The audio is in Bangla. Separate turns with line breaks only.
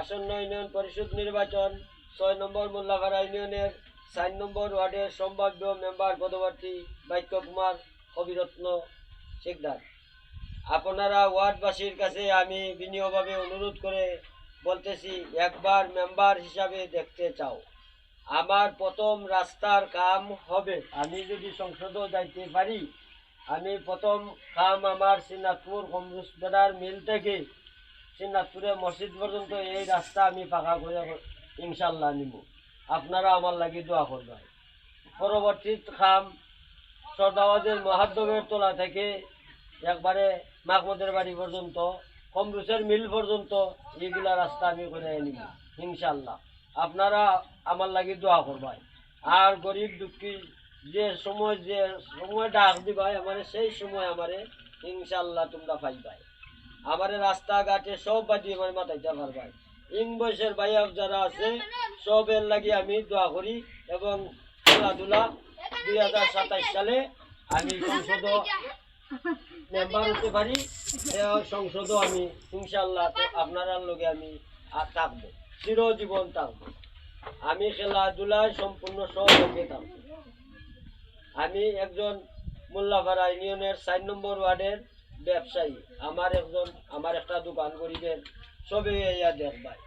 আসন্ন ইউনিয়ন পরিষদ নির্বাচন, ছয় নম্বর মোল্লাপাড়া ইউনিয়নের চার নম্বর ওয়ার্ডের সম্ভাব্য মেম্বার পদপ্রার্থী বাক্য কুমার অবিরত্ন শিকদার আপনারা ওয়ার্ডবাসীর কাছে আমি বিনীয়ভাবে অনুরোধ করে বলতেছি, একবার মেম্বার হিসাবে দেখতে চাও। আমার প্রথম রাস্তার কাম হবে। আমি যদি সংসদও যাইতে পারি, আমি প্রথম কাম আমার শ্রীনাথপুর কমরুস মিল থেকে শ্রীনাথপুরে মসজিদ পর্যন্ত এই রাস্তা আমি পাকা করে ইনশাল্লাহ নিব। আপনারা আমার লাগি দোয়া করবেন। পরবর্তী খাম সর্দাবাদের মহাদ্দবের তোলা থেকে একবারে মাহমুদের বাড়ি পর্যন্ত, কমরুসের মিল পর্যন্ত এইগুলা রাস্তা আমি করে নিব ইনশাল্লাহ আপনারা আমার লাগি দোয়া করবাই আর গরিব দুঃখী যে সময় যে সময় ডাক দিবাই আমারে সেই সময় আমারে ইনশাল্লাহ তোমরা পাইবাই। আমারে রাস্তাঘাটে সব বাদি আমার মাথাইতে পারবাই ইং বয়সের ভাইয়া যারা আছে, সবের লাগি আমি দোয়া করি এবং খেলাধুলা দুই হাজার সাতাইশ সালে আমি সংসদ মেম্বার হতে পারি, এ সংসদও আমি ইনশাল্লাহ আপনার লগে আমি থাকব, চিরজীবন থাকব। আমি খেলাধুলায় সম্পূর্ণ সহযোগে থাকব। আমি একজন মোল্লাপাড়া ইউনিয়নের চার নম্বর ওয়ার্ডের ব্যবসায়ী। আমার একজন আমার একটা দোকান করিবেন সবে ইয়া দেখবাই।